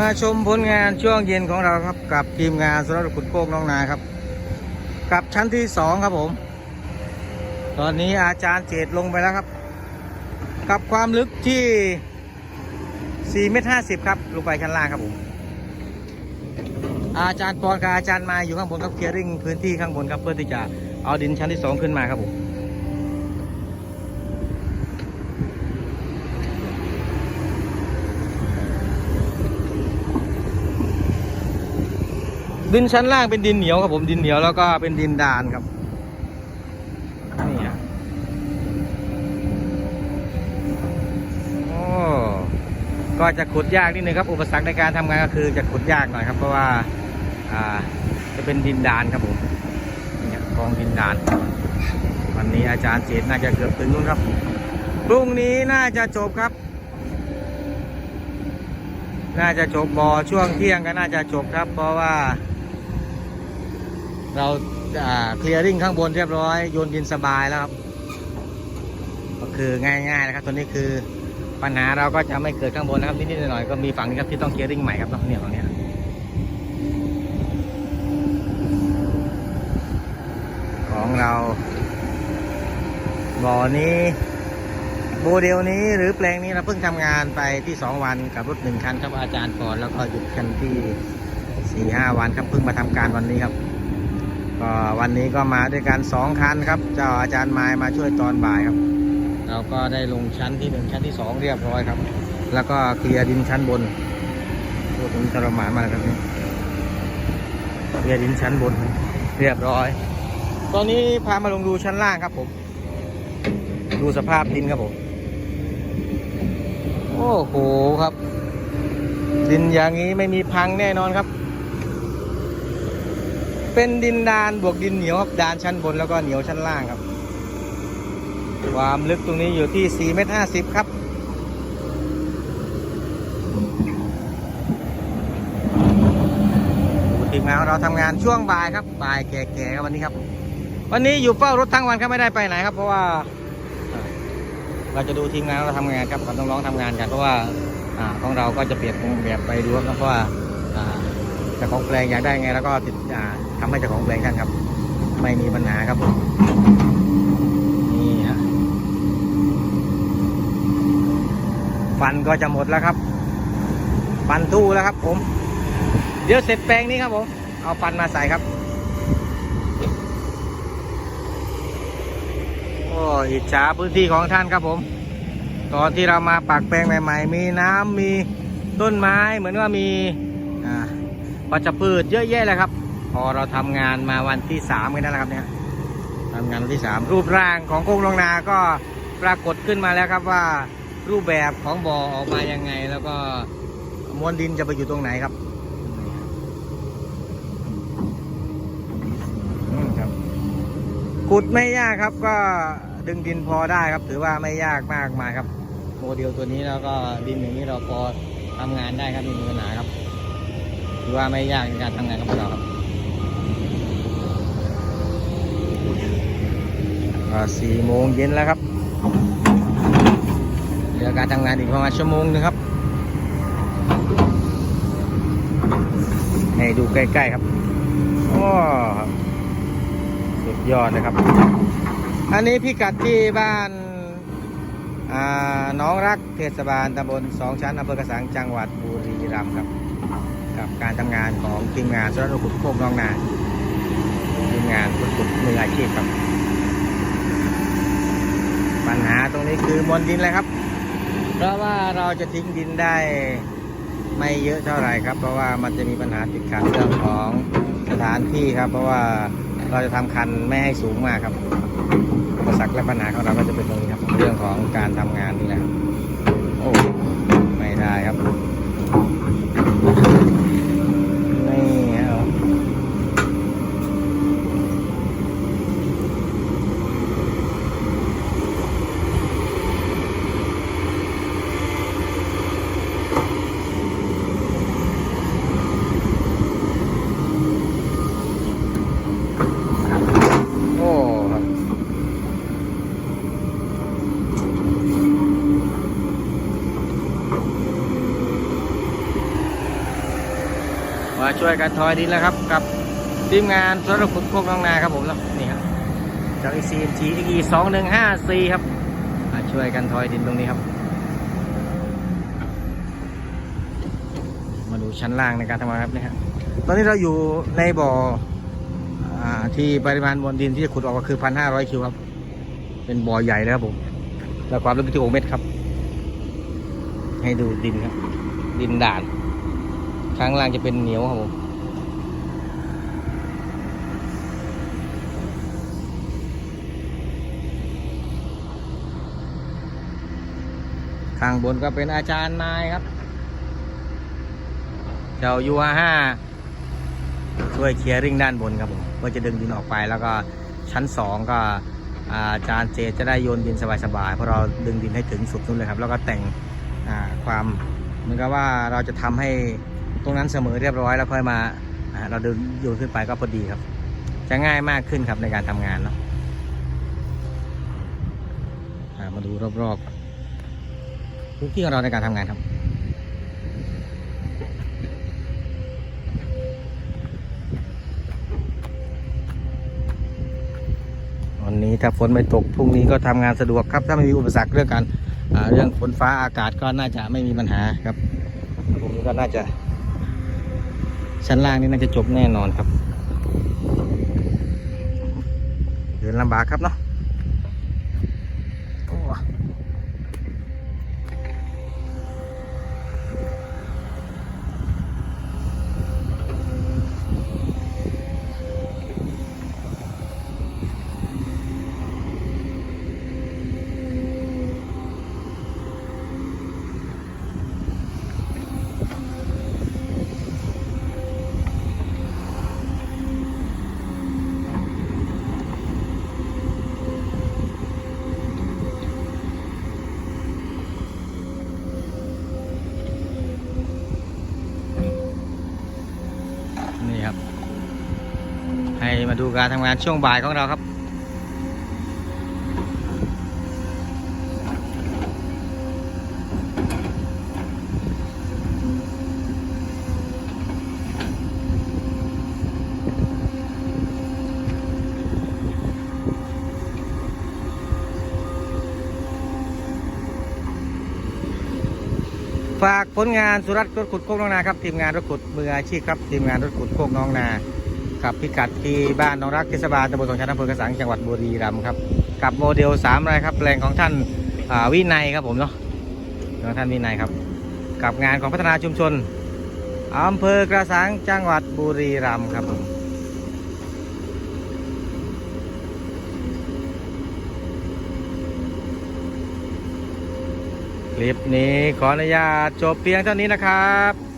มาชมผลงานช่วงเย็นของเราครับ กับทีมงานสุรขุนโคกน้องนาครับ กับชั้นที่สองครับผม ตอนนี้อาจารย์เจตลงไปแล้วครับ กับความลึกที่4เมตร50 ครับ ลงไปชั้นล่างครับผม อาจารย์ปอนกับอาจารย์มาอยู่ข้างบนครับเคลียร์ริ่งพื้นที่ข้างบนครับเพื่อที่จะเอาดินชั้นที่สองขึ้นมาครับผม ดินชั้นล่างเป็นดินเหนียวครับผมดินเหนียวแล้วก็เป็นดินดานครับนี่ฮะโอ้ก็จะขุดยากนิดนึงครับ อุปสรรคในการทำงานก็คือจะขุดยากหน่อยครับ เพราะว่าอ่าจะเป็นดินดานครับผมนี่กองดินดาน วันนี้อาจารย์เจตน่าจะเกือบถึงนู้นครับพรุ่งนี้น่าจะจบครับน่าจะจบบอช่วงเที่ยงก็น่าจะจบครับ เพราะว่า เราเคลียร์ริ่งข้างบนเรียบร้อย โยนดินสบายแล้วครับ ก็คือง่ายๆนะครับตัวนี้คือปัญหาเราก็จะไม่เกิดข้างบนนะครับนิดๆหน่อยๆก็มีฝั่งนี้ครับที่ต้องเคลียร์ริ่งใหม่ครับเนี่ยฝั่งนี้ของเราบ่อนี้โมเดลนี้หรือแปลงนี้เราเพิ่งทำงานไปที่ 2 วันกับรถหนึ่งคันครับอาจารย์ก่อนแล้วก็หยุดคันที่4-5วันครับเพิ่งมาทำการวันนี้ครับ ก็วันนี้ก็มาด้วยกันสองคันครับ เจ้าอาจารย์ไม้มาช่วยตอนบ่ายครับ เราก็ได้ลงชั้นที่หนึ่งชั้นที่สองเรียบร้อยครับ แล้วก็เคลียร์ดินชั้นบนโอ้ผมทรมานมากครับนี่เคลียร์ดินชั้นบนเรียบร้อย ตอนนี้พามาลงดูชั้นล่างครับผม ดูสภาพดินครับผม โอ้โหครับ ดินอย่างนี้ไม่มีพังแน่นอนครับ เป็นดินดานบวกดินเหนียวครับดานชั้นบนแล้วก็เหนียวชั้นล่างครับ ความลึกตรงนี้อยู่ที่4เมตร50 ครับ ทีมงานเราทำงานช่วงบ่ายครับบ่ายแก่ๆครับวันนี้ครับ วันนี้อยู่เฝ้ารถทั้งวันครับไม่ได้ไปไหนครับ เพราะว่า เราจะดูทีมงานเราทำงานครับกับน้องๆทำงานกันเพราะว่าของเราก็จะเปลี่ยนแบบไปดูครับเพราะว่า จ้าของแปลงอยากได้ไง แล้วก็ติดอ่าทำให้เจ้าของแปลงท่านครับ ไม่มีปัญหาครับผมนี่ฮะฟันก็จะหมดแล้วครับ ฟันตู้แล้วครับ ผม เดี๋ยวเสร็จแปลงนี้ครับผม เอาฟันมาใส่ครับโอ้อิจฉาพื้นที่ของท่านครับผม ตอนที่เรามาปักแปลงใหม่ ๆ มีน้ำมีต้นไม้เหมือนว่ามี วัชพืชเยอะแยะเลยครับ พอเราทำงานมาวันที่สามกันนั่นแหละครับเนี่ยทำงานวันที่สามรูปร่างของโคงลงนาก็ปรากฏขึ้นมาแล้วครับว่ารูปแบบของบ่อออกมายังไง แล้วก็มวลดินจะไปอยู่ตรงไหนครับขุดไม่ยากครับก็ดึงดินพอได้ครับ ถือว่าไม่ยากมากมายครับ โมเดลตัวนี้แล้วก็ดินอย่างนี้เราพอทำงานได้ครับมีปัญหาครับ ถือว่าไม่ยากในการทำงานของพวกเราครับสี่โมงเย็นแล้วครับเหลือการทำงานอีกประมาณชั่วโมงหนึงครับ ให้ดูใกล้ๆครับโอ้สุดยอดเลยครับ อันนี้พิกัดที่บ้านอ่าน้องรักเทศบาลตำบลสองชั้นอำเภอกระสังจังหวัดบุรีรัมย์ครับ กับการทำงานของทีมงานสระขุดโคกน้องนาทีมงานขุดขุดมืออาชีพครับ ปัญหาตรงนี้คือมวลดินเลยครับ เพราะว่าเราจะทิ้งดินได้ไม่เยอะเท่าไหร่ครับ เพราะว่ามันจะมีปัญหาติดขัดเรื่องของสถานที่ครับ เพราะว่าเราจะทำคันไม่ให้สูงมากครับอุปสรรคและปัญหาของเราก็จะเป็นตรงนี้ครับ เรื่องของการทำงานนี่แหละโอ้ไม่ได้ครับ นี่ครับโอ้ครับ มา ช่วยกันทอยดินแล้วครับ กับทีมงานสรขุดโคกน้องนาครับผมเนาะนี่ครับจาก ECNG EE สองหนึ่งห้าสี่ครับมาช่วยกันทอยดินตรงนี้ครับ มาดูชั้นล่างในการทำงานครับนี่ครับตอนนี้เราอยู่ในบ่ออที่ปริมาณมวลดินที่จะขุดออกก็คือพันห้าร้อยคิวครับ เป็นบ่อใหญ่เลยครับผมแล้วความลึกที่หกเมตรครับ ให้ดูดินครับ ดินด่าน ข้างล่างจะเป็นเหนียวครับผมข้างบนก็เป็นอาจารย์นายครับ เจ้ายูห้าช่วยเคลียร์ริ่งด้านบนครับผมเพื่อจะดึงดินออกไปแล้วก็ชั้นสองก็อาจารย์เจจะได้โยนดินสบายๆเพราะเราดึงดินให้ถึงสุดนู้นเลยครับ แล้วก็แต่งความเหมือนกับว่าเราจะทำให้ ตรงนั้นเสมอเรียบร้อยแล้วค่อยมาอ่าเราดึงโยนขึ้นไปก็พอดีครับ จะง่ายมากขึ้นครับในการทำงานเนาะมาดูรอบๆพื้นที่ของเราในการทำงานครับวันนี้ถ้าฝนไม่ตกพรุ่งนี้ก็ทำงานสะดวกครับ ถ้าไม่มีอุปสรรคเรื่องการเรื่องฝนฟ้าอากาศก็น่าจะไม่มีปัญหาครับพรุ่งนี้ก็น่าจะ ชั้นล่างนี่น่าจะจบแน่นอนครับ เดินลำบากครับเนาะ มาดูการทำงานช่วงบ่ายของเราครับฝากผลงานสุรัตน์รถขุดโคกน้องนาครับทีมงานรถขุดมืออาชีพครับทีมงานรถขุดโคกน้องนา กับพิกัดที่บ้านหนองรักเทศบาลตำบลสองชันอำเภอกระสังจังหวัดบุรีรัมย์ครับกับโมเดลสามรครับแปลงของท่านาวินัยครับผมเนาะของท่านวินัยครับ กับงานของพัฒนาชุมชนอำเภอกระสังจังหวัดบุรีรัมย์ครับผมคลิปนี้ขออนุญาตจบเพียงเท่านี้นะครับ